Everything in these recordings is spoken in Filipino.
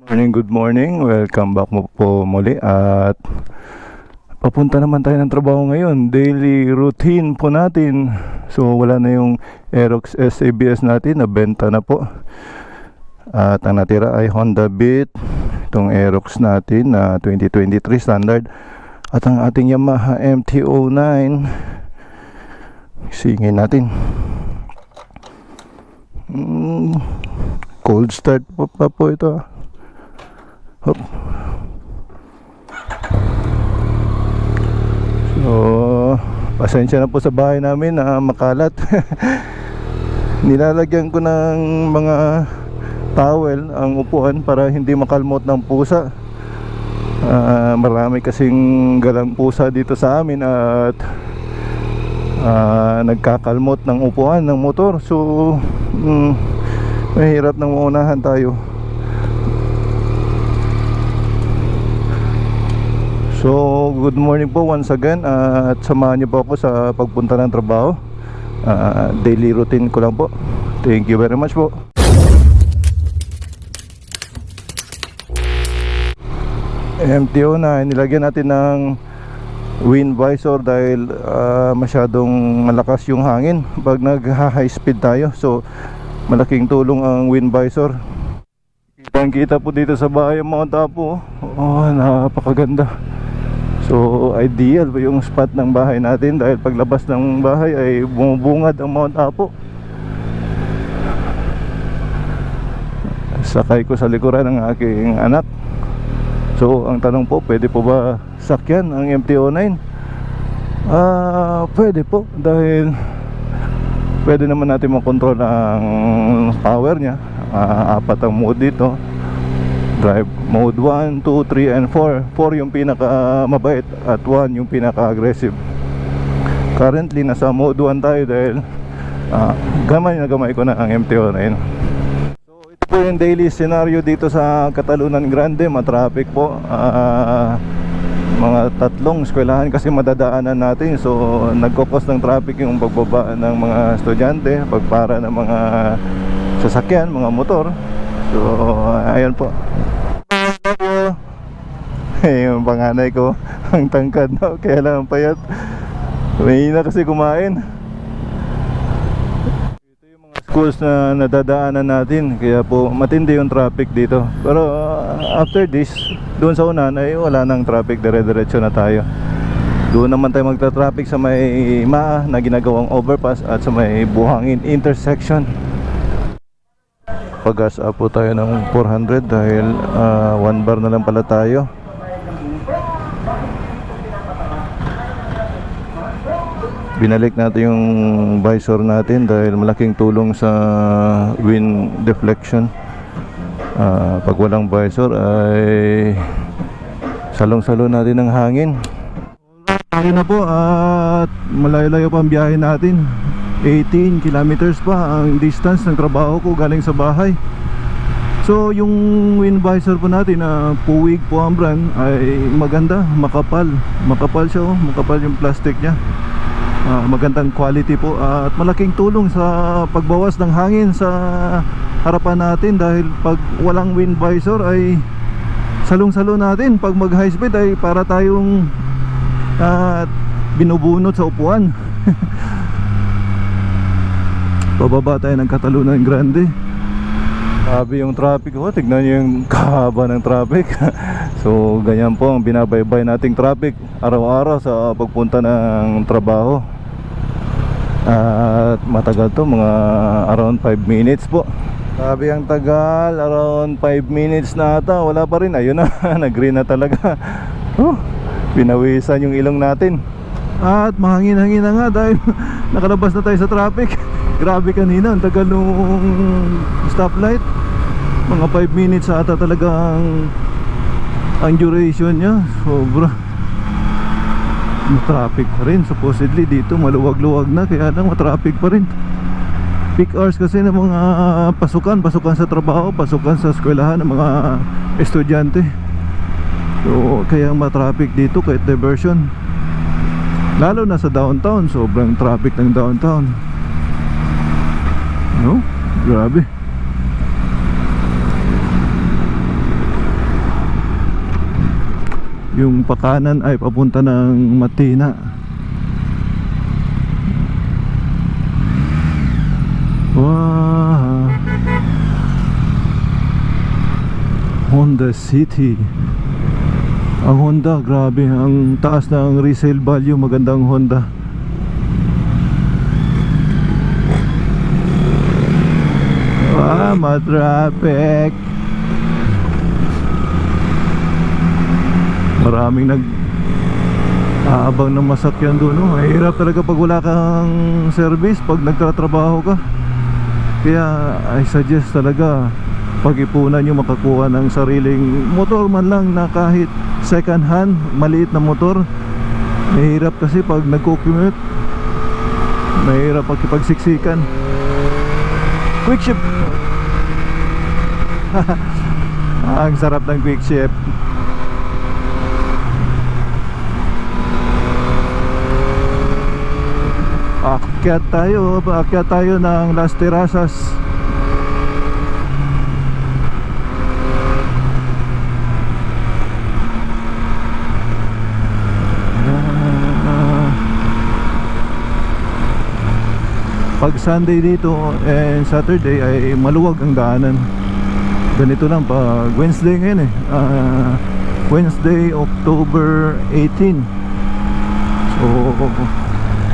morning, good morning. Welcome back mo po muli at papunta naman tayo ng trabaho ngayon. Daily routine po natin. So wala na yung Aerox SABS natin, nabenta na po. At ang natira ay Honda Beat, itong Aerox natin na 2023 standard. At ang ating Yamaha MT-09, singin natin. Mm, cold start pa, pa po ito. Hop. So, pasensya na po sa bahay namin na makalat. Nilalagyan ko ng mga towel ang upuan para hindi makalmot ng pusa. Ah, marami kasing galang pusa dito sa amin at ah, nagkakalmot ng upuan ng motor. So, mm, mahirap nang maunahan tayo. So, good morning po once again at samahan niyo po ako sa pagpunta ng trabaho. Ah, daily routine ko lang po. Thank you very much po. MTO na nilagyan natin ng wind visor dahil ah, masyadong malakas yung hangin pag nag high speed tayo. So, malaking tulong ang wind visor. Kitang kita po dito sa bahay ang Mount Apo. Oh, napakaganda. So ideal po yung spot ng bahay natin dahil paglabas ng bahay ay bumubungad ang Mount Apo. Sakay ko sa likuran ng aking anak. So ang tanong po, pwede po ba sakyan ang MT-09? Ah, pwede po dahil pwede naman natin makontrol ang power niya. Ah, apat ang mode dito drive mode 1, 2, 3 and 4 4 yung pinaka mabait at 1 yung pinaka aggressive currently nasa mode 1 tayo dahil ah, gamay na gamay ko na ang MT-09 so ito po yung daily scenario dito sa Catalunan Grande. Matraffic po Ah, mga tatlong eskwelahan kasi madadaanan natin. So nagkokos ng traffic yung pagbaba ng mga estudyante pagpara ng mga sasakyan, mga motor so ayan po. Yung panganay ko. Ang tangkad no? kaya lang ang payat. May na kasi kumain. Ito yung mga schools na nadadaanan natin kaya po matindi yung traffic dito. Pero uh, after this doon sa unan ay wala nang traffic. Dire-diretso na tayo. Doon naman tayo magta-traffic sa may MAA na ginagawang overpass at sa may Buhangin intersection pag-gas up po tayo ng 400 dahil ah, one bar na lang pala tayo. Binalik natin yung visor natin dahil malaking tulong sa wind deflection. Ah, pag walang visor ay salong-salo natin ng hangin. Tayo na po at malayo-layo pa ang biyahe natin 18 kilometers pa ang distance ng trabaho ko galing sa bahay. So yung wind visor po natin na puwig po ang brand ay maganda, makapal. Makapal siya oh, makapal yung plastic niya. Ah, Magandang quality po. At malaking tulong sa pagbawas ng hangin sa harapan natin Dahil pag walang wind visor ay salong-salo natin. Pag mag high speed ay para tayong ah, binubunot sa upuan Bababa tayo ng Catalunan Grande. Grabe yung traffic. Oh, tignan niyo yung kahaba ng traffic. So ganyan po ang binabaybay nating traffic Araw-araw sa pagpunta ng trabaho. At matagal to mga around 5 minutes po. Grabe ang tagal, around 5 minutes na ata. Wala pa rin, ayun na, nag-green na talaga. Oh, Binawisan yung ilong natin. At mahangin-hangin na nga dahil nakalabas na tayo sa traffic Grabe kanina, ang tagal nung stoplight. Mga 5 minutes ata talagang ang duration niya. Sobra. Matraffic pa rin. Supposedly dito maluwag-luwag na. Kaya lang matraffic pa rin. Peak hours kasi ng mga pasukan. Pasukan sa trabaho Pasukan sa eskwelahan ng mga estudyante. So kaya matraffic dito kahit diversion. Lalo na sa downtown. Sobrang traffic ng downtown no? grabe. Yung pakanan ay papunta ng Matina. Wow. Honda City. Ang Honda grabe. Ang taas ng resale value. Magandang Honda. Ah, ma-traffic. Maraming nag aabang ng masakyan doon. No? Mahirap talaga pag wala kang service, pag nagtatrabaho ka. Kaya I suggest talaga pag-ipunan nyo makakuha ng sariling motor man lang na kahit second hand, maliit na motor. Mahirap kasi pag nagko-commute. Mahirap pagkipagsiksikan. Quick ship. Ang sarap ng quick ship. Akyat tayo, akyat tayo ng Las Terrazas. Pag Sunday dito and Saturday ay maluwag ang daanan. Ganito lang pag Wednesday ngayon eh. Ah, Wednesday, October 18. So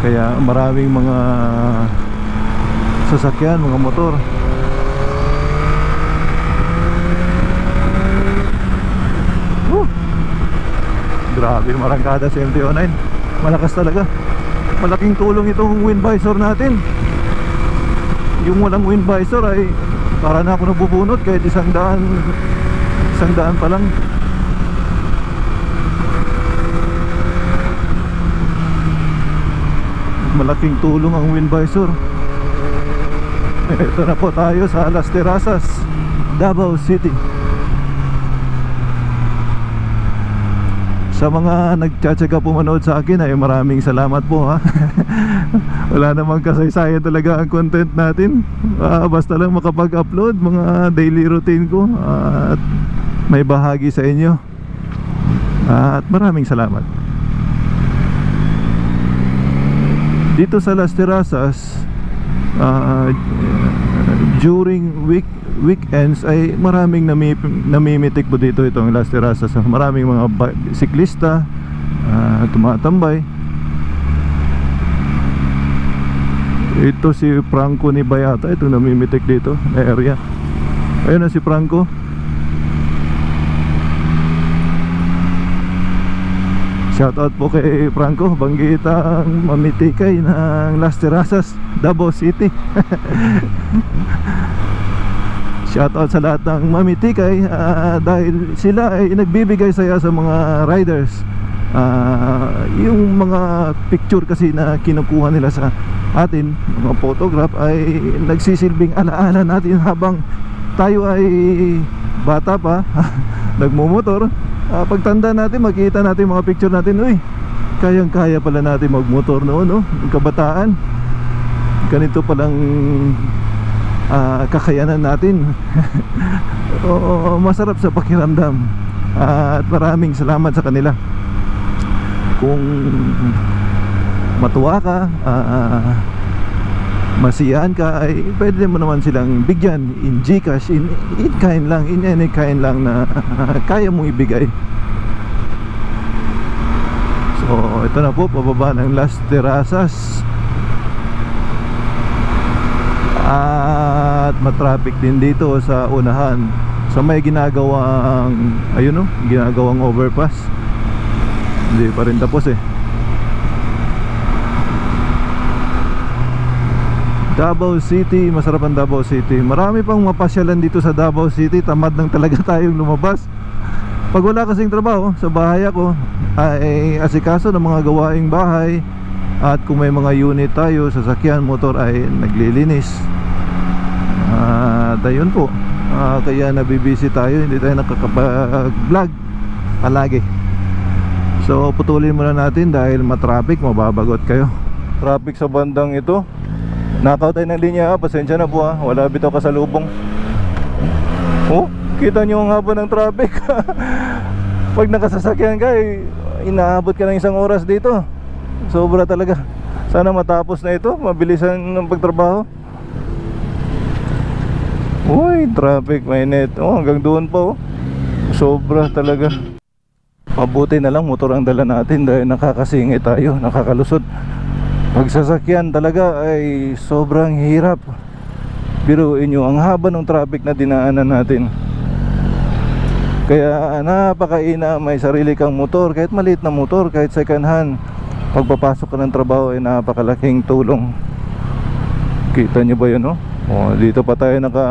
kaya maraming mga sasakyan, mga motor. Woo! Grabe, marangkada sa MT-09. Malakas talaga. Malaking tulong itong wind visor natin. Yung walang wind visor ay para na ako nabubunot kahit isang daan isang daan pa lang. Malaking tulong ang wind visor. Ito na po tayo sa Las Terrazas, Davao City. Sa mga nagtsatsaga pumanood sa akin ay maraming salamat po ha. Wala namang kasaysayan talaga ang content natin. Ah, basta lang makapag-upload mga daily routine ko at may bahagi sa inyo. At maraming salamat. Dito sa Las Terrazas ah, during week weekends ay maraming nami, namimitik po dito itong Las Terrazas. Maraming mga siklista ah, tumatambay. Ito si Franco ni Bayata, ito namimitik dito na area. Ayun na si Franco. Shout out po kay Franco, banggitang mamitikay ng Las Terrazas, Davao City. Shout out sa lahat ng mamitikay ah, dahil sila ay nagbibigay saya sa mga riders. Ah, yung mga picture kasi na kinukuha nila sa atin, mga photograph ay nagsisilbing alaala natin habang tayo ay bata pa, nagmumotor. Ah, pagtanda natin, makita natin mga picture natin, uy, kayang-kaya pala natin magmotor noon, no? Yung kabataan. Ganito palang ah, kakayanan natin. Oo, masarap sa pakiramdam. at maraming salamat sa kanila. Kung matuwa ka, ah, masiyahan ka, ay pwede mo naman silang bigyan in Gcash, in, in kind lang, in any kind lang na kaya mong ibigay. So, ito na po, pababa ng Las Terrazas. At matraffic din dito sa unahan. Sa may ginagawang, ayun no, ginagawang overpass. Hindi pa rin tapos eh. Davao City, masarap ang Davao City. Marami pang mapasyalan dito sa Davao City. Tamad lang talaga tayong lumabas. Pag wala kasing trabaho, sa bahay ako, ay asikaso ng mga gawaing bahay. At kung may mga unit tayo, sasakyan, motor ay naglilinis. At ayun po. Ah, kaya nabibisi tayo, hindi tayo nakakapag-vlog palagi. So putulin muna natin dahil matraffic, mababagot kayo. Traffic sa bandang ito. Knockout tayo ng linya ha, pasensya na po ha Wala bitaw kasalubong Oh, kita nyo ang haba ng traffic Pag nakasasakyan ka, eh, inaabot ka ng isang oras dito. Sobra talaga. Sana matapos na ito, mabilisan ng pagtrabaho. Uy, traffic, mainit. Oh, hanggang doon pa oh. Sobra talaga. Mabuti na lang motor ang dala natin dahil nakakasingit tayo, nakakalusot. Pagsasakyan talaga ay sobrang hirap. Biruin nyo, ang haba ng traffic na dinaanan natin. Kaya napakaina may sarili kang motor, kahit maliit na motor, kahit second hand. Pagpapasok ka ng trabaho ay napakalaking tulong. Kita nyo ba yun, no? Oh, dito pa tayo naka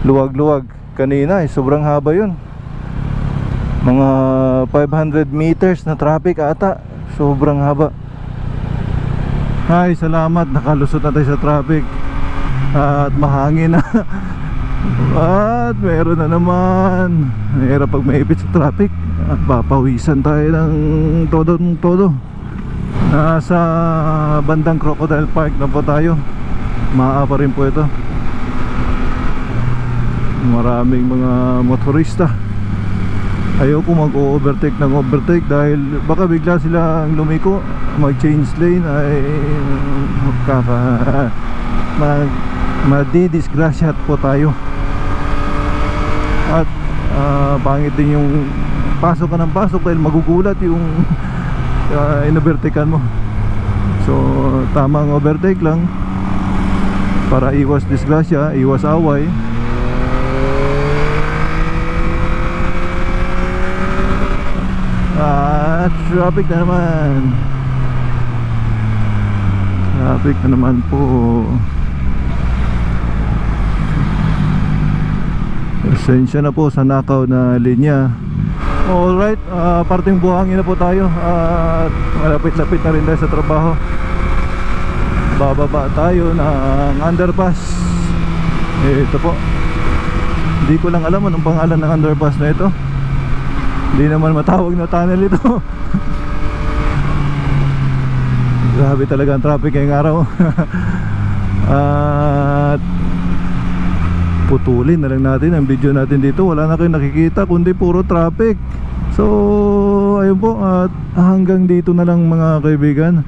luwag-luwag. Kanina, eh, sobrang haba yun. Mga 500 meters na traffic ata. Sobrang haba. Ay, salamat. Nakalusot na tayo sa traffic. At mahangin na. At meron na naman. Mahirap pag maipit sa traffic. At papawisan tayo ng todo todo. Nasa bandang Crocodile Park na po tayo. Maa pa rin po ito. Maraming mga motorista. Ayoko mag-overtake ng overtake dahil baka bigla silang lumiko mag-change lane ay kaka mag madidisgrasya po tayo. At ah, pangit din yung pasok ka ng pasok dahil magugulat yung uh, inovertikan mo. So tamang overtake lang. Para iwas disgrasya iwas away Traffic na naman. Traffic na naman po. Pasensya na po sa nakaw na linya. Alright, ah, parting buhangin na po tayo at malapit-lapit na rin tayo sa trabaho. Bababa tayo ng underpass. Ito po. Hindi ko lang alam anong pangalan ng underpass na ito. Hindi naman matawag na tunnel ito. Grabe talaga ang traffic ngayong araw. At Putulin na lang natin ang video natin dito. Wala na kayong nakikita kundi puro traffic. So ayun po At hanggang dito na lang mga kaibigan.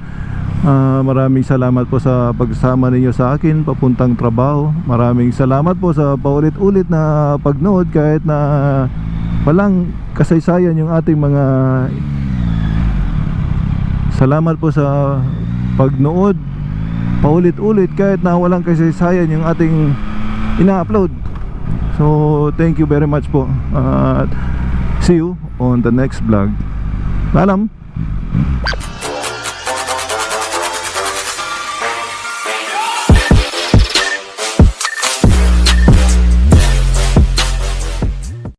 Ah, maraming salamat po sa pagsama ninyo sa akin papuntang trabaho. Maraming salamat po sa paulit-ulit na pagnood kahit na walang kasaysayan yung ating mga Salamat po sa pagnood paulit-ulit kahit na walang kasaysayan yung ating ina-upload. So, thank you very much po. At see you on the next vlog. Paalam.